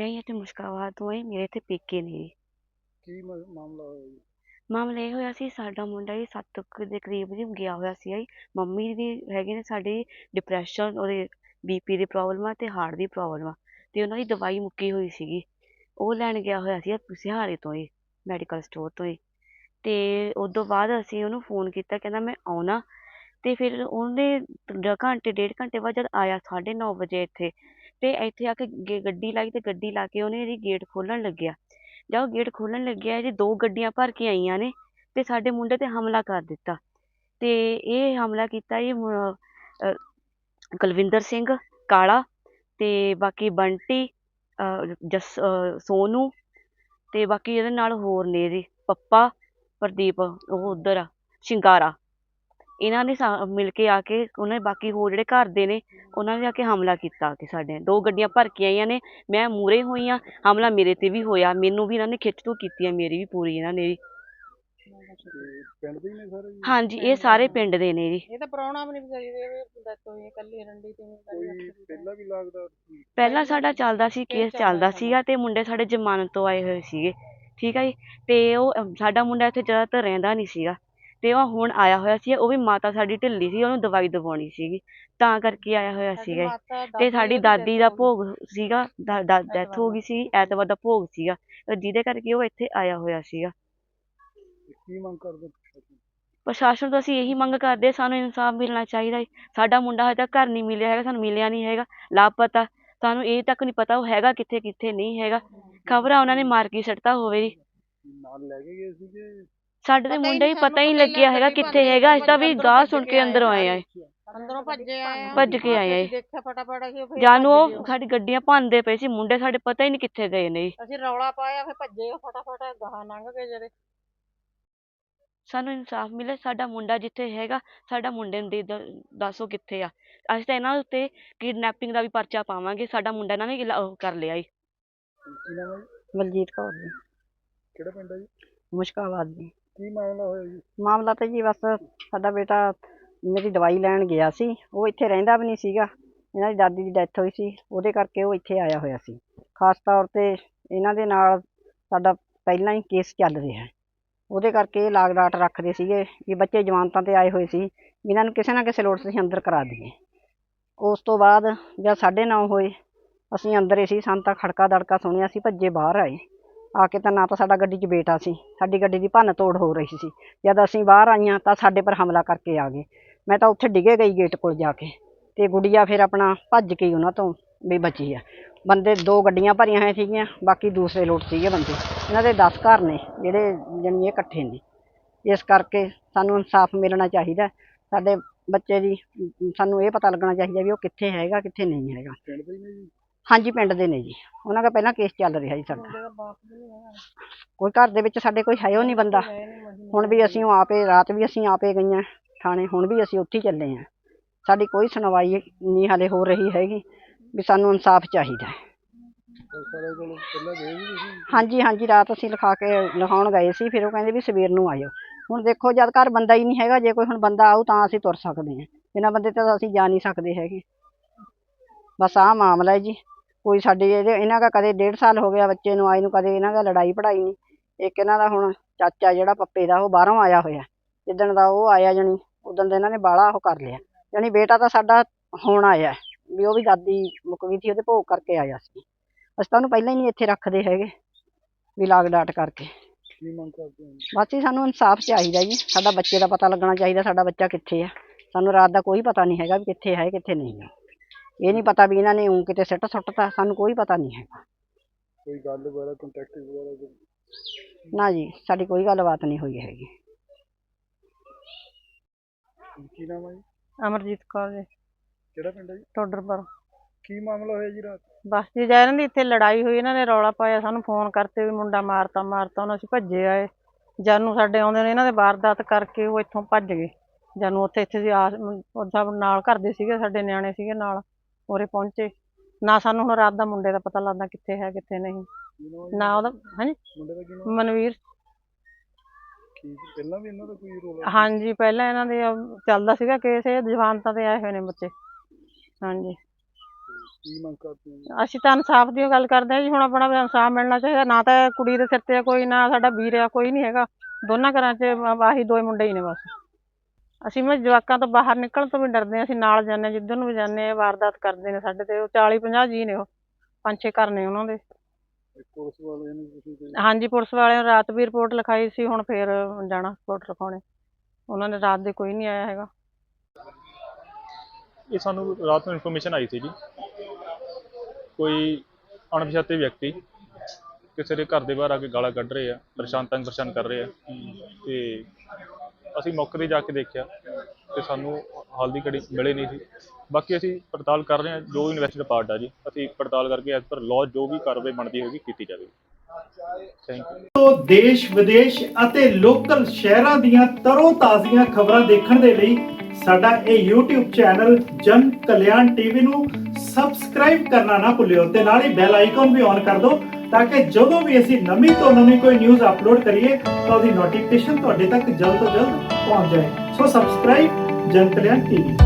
ਦੇ? ਮੈਂ ਇੱਥੇ ਮੁਸ਼ਕਾਬਾਦ ਤੋਂ ਆਈ ਮੇਰੇ ਇੱਥੇ ਪੇਕੇ ਨੇ ਜੀ ਕੀ ਮ- ਮਾਮਲਾ ਹੋਇਆ ਜੀ? ਮਾਮਲਾ ਇਹ ਹੋਇਆ ਸੀ ਸਾਡਾ ਮੁੰਡਾ ਜੀ ਸੱਤ ਕੁ ਦੇ ਕਰੀਬ ਜੀ ਗਿਆ ਹੋਇਆ ਸੀ ਜੀ। ਮੰਮੀ ਦੀ ਹੈਗੇ ਨੇ ਸਾਡੀ ਡਿਪਰੈਸ਼ਨ ਉਹਦੇ ਬੀਪੀ ਦੀ ਪ੍ਰੋਬਲਮ ਆ ਤੇ ਹਾਰਟ ਦੀ ਪ੍ਰੋਬਲਮ ਆ। ਤੇ ਉਹਨਾਂ ਦੀ ਦਵਾਈ ਮੁੱਕੀ ਹੋਈ ਸੀਗੀ। ਉਹ ਲੈਣ ਗਿਆ ਹੋਇਆ ਸੀ ਸਿਹਾਰੇ ਤੋਂ ਹੀ ਮੈਡੀਕਲ ਸਟੋਰ ਤੋਂ ਹੀ ਤੇ ਉਸ ਤੋਂ ਬਾਅਦ ਅਸੀਂ ਉਹਨੂੰ ਫੋਨ ਕੀਤਾ ਕਹਿੰਦਾ ਮੈਂ ਆਉਣਾ। ਤੇ ਫਿਰ ਉਹਨੇ ਡ- ਘੰਟੇ ਡੇਢ ਘੰਟੇ ਬਾਅਦ ਜਦ ਆਇਆ 9:30 ਵਜੇ ਇੱਥੇ ਤੇ ਇੱਥੇ ਆ ਕੇ ਗੇ- ਗੱਡੀ ਲਾਈ ਤੇ ਗੱਡੀ ਲਾ ਕੇ ਉਹਨੇ ਇਹਦੀ ਗੇਟ ਖੋਲਣ ਲੱਗਿਆ। ਜਦ ਉਹ ਗੇਟ ਖੋਲਣ ਲੱਗਿਆ, ਇਹਦੀ ਦੋ ਗੱਡੀਆਂ ਭਰ ਕੇ ਆਈਆਂ ਨੇ ਤੇ ਸਾਡੇ ਮੁੰਡੇ ਤੇ ਹਮਲਾ ਕਰ ਦਿੱਤਾ। ਤੇ ਇਹ ਹਮਲਾ ਕੀਤਾ ਜੀ ਕੁਲਵਿੰਦਰ ਸਿੰਘ ਕਾਲਾ ਤੇ ਬਾਕੀ ਬੰਟੀ ਜਸ ਅਹ ਸੋਨੂ ਤੇ ਬਾਕੀ ਇਹਦੇ ਨਾਲ ਹੋਰ ਨੇ ਜੀ ਪੱਪਾ, ਪ੍ਰਦੀਪ, ਉਹ ਉਧਰ ਆ, ਸ਼ਿੰਗਾਰਾ। ਇਹਨਾਂ ਨੇ ਸਾ- ਮਿਲ ਕੇ ਆ ਕੇ ਉਹਨਾਂ ਬਾਕੀ ਹੋਰ ਜਿਹੜੇ ਘਰ ਦੇ ਨੇ ਉਹਨਾਂ ਨੇ ਆ ਕੇ ਹਮਲਾ ਕੀਤਾ ਆ ਕੇ ਸਾਡੇ। ਦੋ ਗੱਡੀਆਂ ਭਰ ਕੇ ਆਈਆਂ ਨੇ ਮੈਂ ਮੂਹਰੇ ਹੋਈ ਆ ਹਮਲਾ ਮੇਰੇ ਤੇ ਵੀ ਹੋਇਆ ਮੈਨੂੰ ਵੀ ਇਹਨਾਂ ਨੇ ਖਿੱਚ ਤੂ ਕੀਤੀ ਆ ਮੇਰੀ ਵੀ ਪੂਰੀ ਇਹਨਾਂ ਨੇ ਵੀ। ਤੇ ਪਿੰਡ ਦੇ ਹੀ ਨੇ ਸਾਰੇ ਜੀ ਹਾਂਜੀ ਇਹ ਸਾਰੇ ਪਿੰਡ ਦੇ ਨੇ ਜੀ। ਇਹ ਤਾਂ ਪ੍ਰਾਹੁਣਾ ਵੀ ਨਹੀਂ ਵਿਚਾਰੀ ਦੇ ਇਹ ਡੈਥ ਹੋਈ ਹੈ ਇਕੱਲੀ ਰੰਡੀ ਤੇ ਕੋਈ ਪਹਿਲਾਂ ਵੀ ਲੱਗਦਾ ਸੀ? ਪਹਿਲਾਂ ਸਾਡਾ ਚੱਲਦਾ ਸੀ ਕੇਸ ਚੱਲਦਾ ਸੀਗਾ ਤੇ ਮੁੰਡੇ ਸਾਡੇ ਜ਼ਮਾਨਤ ਤੋਂ ਆਏ ਹੋਏ ਸੀਗੇ। ਠੀਕ ਆ ਜੀ? ਤੇ ਉਹ ਸਾਡਾ ਮੁੰਡਾ ਇੱਥੇ ਜ਼ਿਆਦਾਤਰ ਰਹਿੰਦਾ ਨਹੀਂ ਸੀਗਾ। ਤੇ ਉਹ ਹੁਣ ਆਇਆ ਹੋਇਆ ਸੀ ਉਹ ਵੀ ਮਾਤਾ ਸਾਡੀ ਢਿੱਲੀ ਸੀ ਉਹਨੂੰ ਦਵਾਈ ਦਵਾਉਣੀ ਸੀਗੀ ਤਾਂ ਕਰਕੇ ਆਇਆ ਹੋਇਆ ਸੀਗਾ। ਤੇ ਸਾਡੀ ਦਾਦੀ ਦਾ ਭੋਗ ਸੀਗਾ ਡੈਥ ਹੋ ਗਈ ਸੀ ਐਤਵਾਰ ਦਾ ਭੋਗ ਸੀਗਾ ਤੇ ਜਿਹਦੇ ਕਰਕੇ ਉਹ ਇੱਥੇ ਆਇਆ ਹੋਇਆ ਸੀਗਾ। ਤੇ ਕੀ ਮੰਗ ਕਰਦੇ ਪ੍ਰਸ਼ਾਸਨ? ਪ੍ਰਸ਼ਾਸਨ ਤੋਂ ਅਸੀਂ ਇਹੀ ਮੰਗ ਕਰਦੇ ਹਾਂ, ਸਾਨੂੰ ਇਨਸਾਫ ਮਿਲਣਾ ਚਾਹੀਦਾ ਹੈ। ਸਾਡਾ ਮੁੰਡਾ ਹਜੇ ਤੱਕ ਘਰ ਨਹੀਂ ਮਿਲਿਆ ਹੈਗਾ ਸਾਨੂੰ ਮਿਲਿਆ ਨਹੀਂ ਹੈਗਾ ਲਾਪਤਾ। ਸਾਨੂੰ ਇਹ ਤੱਕ ਨਹੀਂ ਪਤਾ ਉਹ ਹੈਗਾ ਕਿੱਥੇ ਕਿੱਥੇ ਨਹੀਂ ਹੈਗਾ। ਖਬਰਾਂ ਉਹਨਾਂ ਨੇ ਮਾਰ ਕੇ ਸੁੱਟਤਾ ਹੋਵੇ ਜੀ। ਨਾਲ ਲੈ ਕੇ ਗਏ ਸੀਗੇ। ਸਾਡੇ ਤੇ ਮੁੰਡੇ ਹੀ ਪਤਾ ਹੀ ਲੱਗਿਆ ਹੈਗਾ ਕਿੱਥੇ ਹੈਗਾ। ਅਸੀਂ ਤਾਂ ਵੀ ਗਾਹ ਸੁਣ ਕੇ ਅੰਦਰੋਂ ਆਏ ਆ। ਆਏ ਅੰਦਰੋਂ ਭੱਜੇ ਆਏ ਆ। ਭੱਜ ਕੇ ਆਏ ਆ। ਅਸੀਂ ਦੇਖਿਆ ਫਟਾਫਟ ਅਸੀਂ ਫਿਰ ਜਾਨੂੰ ਭੱਜ ਉਹ ਸਾਡੀ ਗੱਡੀਆਂ ਭੰਨਦੇ ਪਏ ਸੀ। ਮੁੰਡੇ ਸਾਡੇ ਪਤਾ ਹੀ ਨਹੀਂ ਕਿੱਥੇ ਗਏ ਨੇ। ਜੀ ਅਸੀਂ ਰੌਲਾ ਪਾਇਆ ਫਿਰ ਭੱਜੇ ਉਹ ਫਟਾਫਟ ਗਾਹਾਂ ਲੰਘ ਗਏ ਜਿਹੜੇ। ਸਾਨੂੰ ਇਨਸਾਫ ਮਿਲੇ ਸਾਡਾ ਮੁੰਡਾ ਜਿੱਥੇ ਹੈਗਾ ਸਾਡਾ ਮੁੰਡੇ ਨੂੰ ਦੇ ਦੱਸੋ ਕਿੱਥੇ ਆ। ਅਸੀਂ ਤਾਂ ਇਹਨਾਂ ਉੱਤੇ ਕਿਡਨੈਪਿੰਗ ਦਾ ਵੀ ਪਰਚਾ ਪਾਵਾਂਗੇ। ਸਾਡਾ ਮੁੰਡਾ ਇਹਨਾਂ ਨੇ ਇਲਾ- ਉਹ ਕਰ ਲਿਆ ਜੀ ਕੀ ਨਾਮ ਹੈ ਜੀ? ਬਲਜੀਤ ਕੌਰ ਜੀ। ਕਿਹੜਾ ਪਿੰਡ ਹੈ ਜੀ? ਮੁਸ਼ਕਾਬਾਦ ਜੀ। ਕੀ ਮਾਮਲਾ ਹੋਇਆ ਜੀ? ਮਾਮਲਾ ਤਾਂ ਜੀ ਬਸ ਸਾਡਾ ਬੇਟਾ ਮੇਰੀ ਦਵਾਈ ਲੈਣ ਗਿਆ ਸੀ, ਉਹ ਇੱਥੇ ਰਹਿੰਦਾ ਵੀ ਨਹੀਂ ਸੀਗਾ। ਇਹਨਾਂ ਦੀ ਦਾਦੀ ਦੀ ਡੈਥ ਹੋਈ ਸੀ, ਉਹਦੇ ਕਰਕੇ ਉਹ ਇੱਥੇ ਆਇਆ ਹੋਇਆ ਸੀ। ਖਾਸ ਤੌਰ ਤੇ ਇਹਨਾਂ ਦੇ ਨਾਲ ਸਾਡਾ ਪਹਿਲਾਂ ਹੀ ਕੇਸ ਚੱਲ ਰਿਹਾ। ਹੈ ਉਹਦੇ ਕਰਕੇ ਇਹ ਲਾਗ ਡਾਟ ਰੱਖਦੇ ਸੀਗੇ ਵੀ ਬੱਚੇ ਜਮਾਨਤਾਂ ਤੇ ਆਏ ਹੋਏ ਸੀ, ਇਹਨਾਂ ਨੂੰ ਕਿਸੇ ਨਾ ਕਿਸੇ ਲੋੜ 'ਤੇ ਅੰਦਰ ਕਰਾ ਦਈਏ। ਉਸ ਤੋਂ ਬਾਅਦ ਜਦ ਸਾਢੇ ਨੌ ਹੋਏ, ਅਸੀਂ ਅੰਦਰ ਹੀ ਸੀ, ਸਾਨੂੰ ਤਾਂ ਖੜਕਾ ਦੜਕਾ ਸੁਣਿਆ ਸੀ, ਭੱਜੇ ਬਾਹਰ ਆਏ। ਆ ਕੇ ਤਾਂ ਨਾ ਤਾਂ ਸਾਡਾ ਗੱਡੀ 'ਚ ਬੇਟਾ ਸੀ, ਸਾਡੀ ਗੱਡੀ ਦੀ ਭੰਨ ਤੋੜ ਹੋ ਰਹੀ ਸੀ। ਜਦ ਅਸੀਂ ਬਾਹਰ ਆਈਆਂ ਤਾਂ ਸਾਡੇ ਪਰ ਹਮਲਾ ਕਰਕੇ ਆ ਗਏ। ਮੈਂ ਤਾਂ ਉੱਥੇ ਡਿੱਗੇ ਗਈ ਗੇਟ ਕੋਲ ਜਾ ਕੇ ਤੇ ਗੁੜੀਆ ਫਿਰ ਆਪਣਾ ਭੱਜ ਕੇ ਹੀ ਉਹਨਾਂ ਤੋਂ ਵੀ ਬਚੀ ਆ। ਬੰਦੇ ਦੋ ਗੱਡੀਆਂ ਭਰੀਆਂ ਹੋਈਆਂ ਸੀਗੀਆਂ, ਬਾਕੀ ਦੂਸਰੇ ਲੋਟ ਸੀਗੇ ਬੰਦੇ। ਇਹਨਾਂ ਦੇ 10 ਘਰ ਨੇ, ਜਿਹੜੇ ਜਾਣੀ ਇਹ ਇਕੱਠੇ ਨੇ। ਇਸ ਕਰਕੇ ਸਾਨੂੰ ਇਨਸਾਫ ਮਿਲਣਾ ਚਾਹੀਦਾ। ਸਾਡੇ ਬੱਚੇ ਦੀ, ਸਾਨੂੰ ਇਹ ਪਤਾ ਲੱਗਣਾ ਚਾਹੀਦਾ ਵੀ ਉਹ ਕਿੱਥੇ ਹੈਗਾ, ਕਿੱਥੇ ਨਹੀਂ ਹੈਗਾ। ਹਾਂਜੀ, ਪਿੰਡ ਦੇ ਨੇ ਜੀ। ਉਹਨਾਂ ਦਾ ਪਹਿਲਾਂ ਕੇਸ ਚੱਲ ਰਿਹਾ ਜੀ ਸਾਡਾ। ਕੋਈ ਘਰ ਦੇ ਵਿੱਚ ਸਾਡੇ ਕੋਈ ਹੈ ਉਹ ਨਹੀਂ ਬੰਦਾ। ਹੁਣ ਵੀ ਅਸੀਂ ਉਹ ਆਪੇ, ਰਾਤ ਵੀ ਅਸੀਂ ਆਪੇ ਗਈਆਂ। ਥਾਣੇ ਹੁਣ ਵੀ ਅਸੀਂ ਉੱਥੇ ਹੀ ਚੱਲੇ ਆ ਸਾਡੀ ਕੋਈ ਸੁਣਵਾਈ ਨਹੀਂ ਹਾਲੇ ਹੋ ਰਹੀ ਹੈਗੀ, ਵੀ ਸਾਨੂੰ ਇਨਸਾਫ ਚਾਹੀਦਾ ਹੈ। ਹਾਂਜੀ ਹਾਂਜੀ, ਰਾਤ ਅਸੀਂ ਲਿਖਾ ਕੇ ਲਿਖਾਉਣ ਗਏ ਸੀ, ਫਿਰ ਉਹ ਕਹਿੰਦੇ ਵੀ ਸਵੇਰ ਨੂੰ ਆਇਓ। ਹੁਣ ਦੇਖੋ, ਜਦ ਘਰ ਬੰਦਾ ਹੀ ਨਹੀਂ ਹੈਗਾ, ਜੇ ਕੋਈ ਹੁਣ ਬੰਦਾ ਆਊ ਤਾਂ ਅਸੀਂ ਤੁਰ ਸਕਦੇ ਹਾਂ। ਬਿਨਾਂ ਬੰਦੇ ਤੇ ਤਾਂ ਅਸੀਂ ਜਾ ਨਹੀਂ ਸਕਦੇ ਹੈਗੇ। ਬਸ ਆਹ ਮਾਮਲਾ ਹੈ ਜੀ। ਕੋਈ ਸਾਡੇ ਇਹਦੇ ਇਹਨਾਂ ਦਾ ਕਦੇ ਡੇਢ ਸਾਲ ਹੋ ਗਿਆ ਬੱਚੇ ਨੂੰ ਆਏ ਨੂੰ ਕਦੇ ਇਹਨਾਂ ਦਾ ਲੜਾਈ ਪੜਾਈ ਨਹੀਂ। ਇੱਕ ਇਹਨਾਂ ਦਾ ਹੁਣ ਚਾਚਾ ਜਿਹੜਾ ਪੱਪੇ ਦਾ ਉਹ ਬਾਹਰੋਂ ਆਇਆ ਹੋਇਆ। ਜਿੱਦਣ ਦਾ ਉਹ ਆਇਆ ਜਣੀ ਉਦੋਂ ਦਾ ਇਹਨਾਂ ਨੇ ਬਾਹਲਾ ਉਹ ਕਰ ਲਿਆ। ਜਾਣੀ ਬੇਟਾ ਤਾਂ ਸਾਡਾ ਹੁਣ ਆਇਆ ਵੀ ਉਹ ਵੀ ਦਾਦੀ ਮੁੱਕ ਗਈ ਸੀ ਉਹਦੇ ਭੋਗ ਕਰਕੇ ਆਇਆ ਸੀ। ਅਸੀਂ ਤਾਂ ਉਹਨੂੰ ਪਹਿਲਾਂ ਹੀ ਨਹੀਂ ਇੱਥੇ ਰੱਖਦੇ ਹੈਗੇ ਵੀ ਲਾਗ ਡਾਟ ਕਰਕੇ। ਕੀ ਮੰਗ ਕਰਦੇ ਹੋ? ਬਸ ਜੀ ਸਾਨੂੰ ਇਨਸਾਫ ਚਾਹੀਦਾ ਜੀ। ਸਾਡਾ ਬੱਚੇ ਦਾ ਪਤਾ ਲੱਗਣਾ ਚਾਹੀਦਾ ਸਾਡਾ ਬੱਚਾ ਕਿੱਥੇ ਆ। ਸਾਨੂੰ ਰਾਤ ਦਾ ਕੋਈ ਪਤਾ ਨਹੀਂ ਹੈਗਾ ਵੀ ਕਿੱਥੇ ਹੈ ਕਿੱਥੇ ਨਹੀਂ ਹੈ। ਇਹ ਨਹੀਂ ਪਤਾ ਵੀ ਇਹਨਾਂ ਨੇ ਉਂ ਕਿਤੇ ਸਿੱਟ ਸੁੱਟਤਾ ਸਾਨੂੰ ਕੋਈ ਪਤਾ ਨਹੀਂ ਹੈਗਾ। ਕੋਈ ਗੱਲ ਵਗੈਰਾ ਕੰਟੈਕਟ ਵਗੈਰਾ ਕੋਈ- ਨਾ ਜੀ ਸਾਡੀ ਕੋਈ ਗੱਲਬਾਤ ਨਹੀਂ ਹੋਈ ਹੈਗੀ। ਕੀ ਨਾਮ ਹੈ ਜੀ? ਅਮਰਜੀਤ ਕੌਰ ਜੀ। ਕਿਹੜਾ ਪਿੰਡ ਹੈ ਜੀ? ਟੋਡਰਪੁਰ। ਕੀ ਮਾਮਲਾ ਹੋਇਆ ਜੀ ਰਾਤ? ਬਸ ਜੀ ਜਦ ਇਹਨਾਂ ਦੀ ਇੱਥੇ ਲੜਾਈ ਹੋਈ ਇਹਨਾਂ ਨੇ ਰੌਲਾ ਪਾਇਆ ਸਾਨੂੰ ਫੋਨ ਕਰਤੇ ਵੀ ਮੁੰਡਾ ਮਾਰਤਾ ਮਾਰਤਾ ਉਹਨਾਂ ਅਸੀਂ ਭੱਜੇ ਆਏ। ਜਾਨੂੰ ਸਾਡੇ ਆਉਂਦੇ ਨੇ ਇਹਨਾਂ ਦੇ ਵਾਰਦਾਤ ਕਰਕੇ ਉਹ ਇੱਥੋਂ ਭੱਜ ਗਏ। ਜਾਨੂੰ ਉੱਥੇ ਇੱਥੇ ਸੀ ਆਸ ਉਹ ਸਭ ਨਾਲ ਘਰ ਦੇ ਸੀਗੇ ਸਾਡੇ ਨਿਆਣੇ ਸੀਗੇ ਨਾਲ। ਉਰੇ ਪਹੁੰਚੇ। ਨਾ ਸਾਨੂੰ ਹੁਣ ਰਾਤ ਦਾ ਮੁੰਡੇ ਦਾ ਪਤਾ ਲੱਗਦਾ ਕਿੱਥੇ ਹੈ ਕਿੱਥੇ ਨਹੀਂ? ਨਾ ਉਹਦਾ ਹਾਂਜੀ? ਦਾ ਮਨਵੀਰ। ਕੀ ਪਹਿਲਾਂ ਵੀ ਇਹਨਾਂ ਦਾ ਕੋਈ ਰੋਲ ਹਾਂਜੀ ਪਹਿਲਾਂ ਇਹਨਾਂ ਦੇ ਚੱਲਦਾ ਸੀਗਾ ਕੇਸ ਇਹ ਜਵਾਨਤਾਂ ਤੇ ਆਏ ਹੋਏ ਨੇ ਬੱਚੇ। ਹਾਂਜੀ। ਕੀ ਮੰਗ ਕਰਦੇ ਹੋ? ਅਸੀਂ ਤਾਂ ਇਨਸਾਫ ਦੀ ਗੱਲ ਕਰਦੇ ਹਾਂ ਜੀ ਹੁਣ ਆਪਣਾ ਇਨਸਾਫ ਮਿਲਣਾ ਚਾਹੀਦਾ। ਨਾ ਤਾਂ ਕੁੜੀ ਦੇ ਸਿਰ ਤੇ ਕੋਈ ਨਾ ਸਾਡਾ ਵੀਰ ਆ ਕੋਈ ਨਹੀਂ ਹੈਗਾ। ਦੋਨਾਂ ਘਰਾਂ 'ਚ ਆ- ਆਹੀ ਦੋਏ ਮੁੰਡੇ ਹੀ ਨੇ ਬਸ। ਅਸੀਂ ਮੈਂ ਜਵਾਕਾਂ ਤੋਂ ਬਾਹਰ ਨਿਕਲਣ ਤੋਂ ਵੀ ਡਰਦੇ ਹਾਂ ਅਸੀਂ ਨਾਲ ਜਾਂਦੇ ਹਾਂ ਜਿੱਧਰ ਨੂੰ ਵੀ ਜਾਂਦੇ ਹਾਂ ਵਾਰਦਾਤ ਕਰਦੇ ਨੇ ਸਾਡੇ ਤੇ ਉਹ 40 50 ਜੀ ਨੇ ਉਹ ਪੰਜ ਛੇ ਘਰ ਨੇ ਉਹਨਾਂ ਦੇ। ਇਹ ਪੁਲਿਸ ਵਾਲੇ ਨੇ ਤੁਸੀਂ ਕੋਈ ਹਾਂਜੀ ਪੁਲਿਸ ਵਾਲਿਆਂ ਨੇ ਰਾਤ ਵੀ ਰਿਪੋਰਟ ਲਿਖਾਈ ਸੀ ਹੁਣ ਫੇਰ ਜਾਣਾ ਰਿਪੋਰਟ ਲਿਖਾਉਣੇ। ਉਹਨਾਂ ਨੇ ਰਾਤ ਦੇ ਕੋਈ ਨਹੀਂ ਆਇਆ ਹੈਗਾ। ਇਹ ਸਾਨੂੰ ਰਾਤ ਨੂੰ ਇਨਫੋਰਮੇਸ਼ਨ ਆਈ ਸੀ ਜੀ। ਕੋਈ ਅਣਪਛਾਤੇ ਵਿਅਕਤੀ ਕਿਸੇ ਦੇ ਘਰ ਦੇ ਬਾਹਰ ਆ ਕੇ ਗਾਲਾਂ ਕੱਢ ਰਹੇ ਆ ਪਰੇਸ਼ਾਨ ਤੰਗ ਪਰੇਸ਼ਾਨ ਕਰ ਰਹੇ ਆ। ਤੇ ਅਸੀਂ ਮੌਕੇ ਤੇ ਜਾ ਕੇ ਦੇਖਿਆ ਤੇ ਸਾਨੂੰ ਹਾਲ ਦੀ ਘੜੀ ਮਿਲੇ ਨਹੀਂ ਸੀ। ਬਾਕੀ ਅਸੀਂ ਪੜਤਾਲ ਕਰ ਰਹੇ ਹਾਂ, ਜੋ ਇਨਵੈਸਟੀਗੇਟ ਪਾਰਟ ਆ ਜੀ, ਅਸੀਂ ਪੜਤਾਲ ਕਰਕੇ ਐਸ ਪਰ ਲਾਅ ਜੋ ਵੀ ਕਾਰਵਾਈ ਬਣਦੀ ਹੋਏਗੀ ਕੀਤੀ ਜਾਵੇਗੀ। ਥੈਂਕ ਦੇਸ਼, ਵਿਦੇਸ਼ ਅਤੇ ਲੋਕਲ ਸ਼ਹਿਰਾਂ ਦੀਆਂ ਤਰੋ ਤਾਜ਼ੀਆਂ ਖਬਰਾਂ ਦੇਖਣ ਦੇ ਲਈ ਸਾਡਾ ਇਹ YouTube ਚੈਨਲ ਜਨ ਕਲਿਆਣ ਟੀਵੀ ਨੂੰ ਸਬਸਕ੍ਰਾਈਬ ਕਰਨਾ ਨਾ ਭੁੱਲਿਓ ਤੇ ਨਾਲ ਹੀ ਬੈਲ ਆਈਕਨ ਵੀ ਔਨ ਕਰ ਦਿਓ। ਤਾਂ ਕਿ ਜਦੋਂ ਵੀ ਅਸੀਂ ਨਵੀਂ ਤੋਂ ਨਵੀਂ ਕੋਈ ਨਿਊਜ਼ ਅਪਲੋਡ ਕਰੀਏ, ਤਾਂ ਉਹਦੀ ਨੋਟੀਫਿਕੇਸ਼ਨ ਤੁਹਾਡੇ ਤੱਕ ਜਲਦ ਤੋਂ ਜਲਦ ਪਹੁੰਚ ਜਾਏ। ਸੋ ਸਬਸਕ੍ਰਾਈਬ ਜਨ ਕਲਿਆਣ ਟੀਵੀ